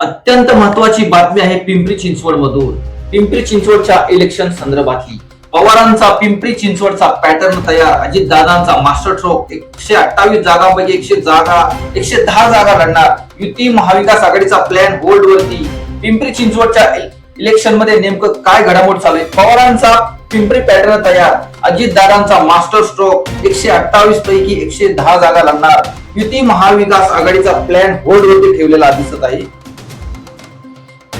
अत्यंत महत्वाची बातमी आहे पिंपरी चिंचवड मधून पिंपरी चिंचवडच्या इलेक्शन संदर्भातली. पवारांचा पिंपरी चिंचवडचा पॅटर्न तयार. अजित दादांचा मास्टर ट्रोक एकशे अठ्ठावीस जागांपैकी एकशे जागा एकशे दहा जागा लढणार. युती महाविकास आघाडीचा प्लॅन होल्ड वरती पिंपरी चिंचवडच्या इलेक्शनमध्ये नेमकं काय घडामोड चालू आहे? पवारांचा पिंपरी पॅटर्न तयार. अजित दादांचा मास्टर स्ट्रोक एकशे अठ्ठावीस पैकी एकशे दहा जागा लढणार. युती महाविकास आघाडीचा प्लॅन होल्ड वरती ठेवलेला दिसत आहे.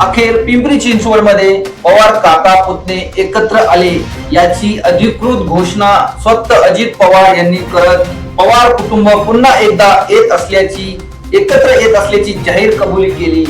अखेर पिंपरी चिंचवडमध्ये पवार काका पुतणे एकत्र आले याची अधिकृत घोषणा स्वतः अजित पवार यांनी करत पवार कुटुंब पुन्हा एकदा येत असल्याची एकत्र येत असल्याची जाहीर कबुली केली.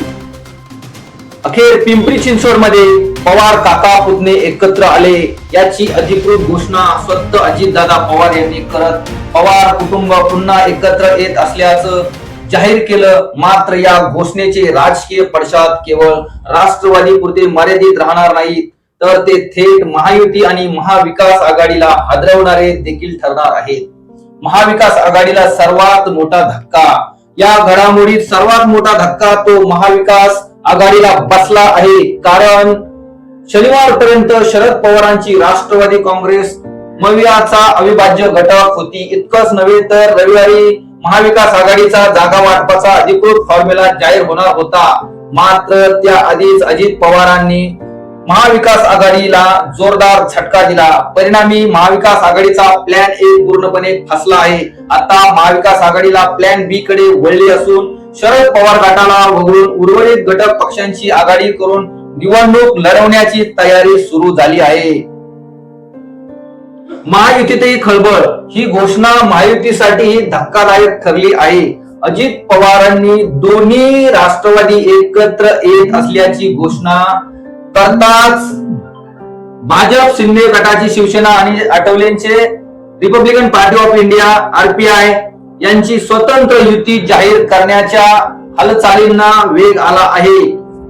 अखेर पिंपरी चिंचवडमध्ये पवार काका पुतणे एकत्र आले याची अधिकृत घोषणा स्वतः अजितदादा पवार यांनी करत पवार कुटुंब पुन्हा एकत्र येत असल्याचं जाहीर केलं. मात्र या घोषणेचे राजकीय पडसाद केवळ राष्ट्रवादी पुरते मर्यादित राहणार नाहीत तर ते थेट महायुती आणि महाविकास आघाडीला हादरवणारे देखील ठरणार आहेत. महाविकास आघाडीला सर्वात मोठा धक्का. या घडामोडीत सर्वात मोठा धक्का तो महाविकास आघाडीला बसला आहे. कारण शनिवारपर्यंत शरद पवारांची राष्ट्रवादी काँग्रेस मवियाचा अविभाज्य घटक होती. इतकंच नव्हे तर रविवारी महाविकास आघाडीचा जागा वाटपाचा अधिकृत फॉर्म्युला जाहीर होणार होता. मात्र त्या आधीच अजित पवारांनी महाविकास आघाडीला जोरदार झटका दिला. परिणामी महाविकास आघाडीचा प्लॅन ए पूर्णपणे फसला आहे. आता महाविकास आघाडीला प्लॅन बी कडे वळली असून शरद पवार गटाला वगळून उर्वरित घटक पक्षांची आघाडी करून निवडणूक लढवण्याची तयारी सुरू झाली आहे. महायुतीतही खळबळ. ही घोषणा महायुतीसाठी धक्कादायक ठरली आहे. अजित पवारांनी दोन्ही राष्ट्रवादी एकत्र येत असल्याची घोषणा करताच भाजप शिंदे गटाची शिवसेना आणि आठवलेंचे Republican Party of India RPI यांची स्वतंत्र युती जाहीर करण्याच्या हालचालींना वेग आला आहे.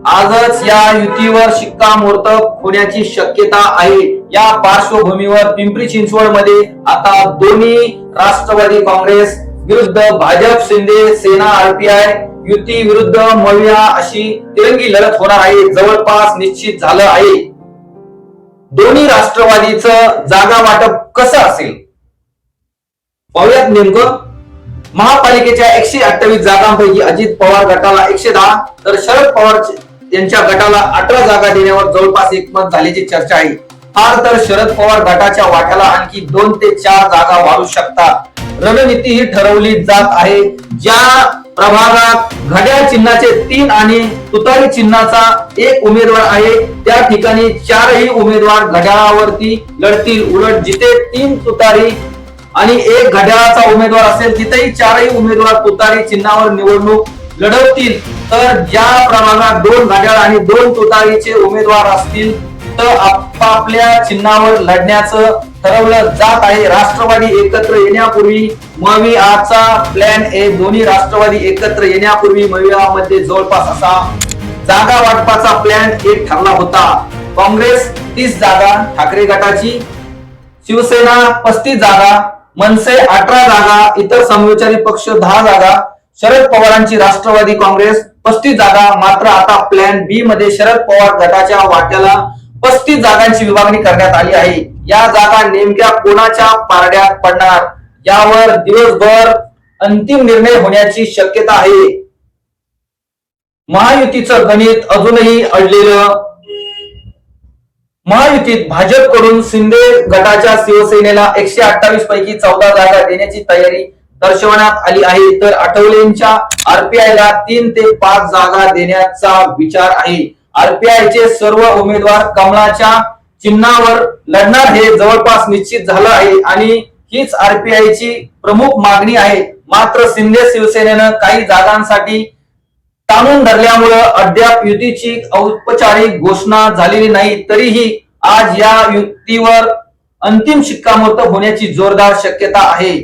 आजच या युतीवर शिक्कामोर्तब होण्याची शक्यता आहे. या पार्श्वभूमीवर पिंपरी चिंचवडमध्ये आता दोन्ही राष्ट्रवादी काँग्रेस विरुद्ध भाजप शिंदे सेना आरपीआय युती विरुद्ध मविया अशी तिरंगी लढत होणार आहे. जवळपास निश्चित झालं आहे. दोन्ही राष्ट्रवादीचं जागा वाटप कसं असेल? पाहूयात नेमकं. महापालिकेच्या एकशे अठ्ठावीस जागांपैकी अजित पवार गटाला एकशे दहा तर शरद पवार त्यांच्या गटाला अठरा जागा देण्यावर जवळपास एकमत झाल्याची चर्चा आहे. फार तर शरद पवार गटाच्या वाट्याला आणखी दोन ते चार जागा वाढू शकतात. रणनीती ही ठरवली जात आहे. ज्या प्रभागात घड्याळ चिन्हाचे तीन आणि तुतारी चिन्हाचा एक उमेदवार आहे त्या ठिकाणी चारही उमेदवार घड्याळावरती लढतील. उलट जिथे तीन तुतारी आणि एक घड्याळाचा उमेदवार असेल तिथेही चारही उमेदवार तुतारी चिन्हावर निवडणूक लढवतील तर ज्या प्रमाणात दोन घड्याळ आणि दोन तुतारीचे उमेदवार असतील तर आपापल्या चिन्हावर लढण्याचं ठरवलं जात आहे. राष्ट्रवादी एकत्र येण्यापूर्वी मविआचा प्लॅन ए दोन्ही राष्ट्रवादी एकत्र येण्यापूर्वी मविआमध्ये जवळपास असा जागा वाटपाचा प्लॅन एक ठरला होता. काँग्रेस तीस जागा ठाकरे गटाची. शिवसेना पस्तीस जागा मनसे अठरा जागा इतर समविचारी पक्ष दहा जागा शरद पवारांची राष्ट्रवादी काँग्रेस पस्तीस जागा मात्र आता प्लॅन बी मध्ये शरद पवार गटाच्या वाट्याला पस्तीस जागांची विभागणी करण्यात आली आहे. या जागा नेमक्या कोणाच्या पारड्यात पडणार? यावर दिवसभर अंतिम निर्णय होण्याची शक्यता आहे. महायुतीचं गणित अजूनही अडलेलं. महायुतीत भाजपकडून शिंदे गटाच्या शिवसेनेला एकशे अठ्ठावीस पैकी चौदा जागा देण्याची तयारी दर्शवण्यात आली आहे. तर आठवलेंच्या आरपीआय ला तीन ते पाच जागा देण्याचा विचार आहे. आरपीआय चे सर्व उमेदवार कमळाच्या चिन्हावर लढणार हे जवळपास निश्चित झालं आहे. आणि हीच आरपीआय ची प्रमुख मागणी आहे. मात्र शिंदे शिवसेनेनं काही जागांसाठी ताणून धरल्यामुळं अद्याप युतीची औपचारिक घोषणा झालेली नाही. तरीही आज या युतीवर अंतिम शिक्कामोर्तब होण्याची जोरदार शक्यता आहे.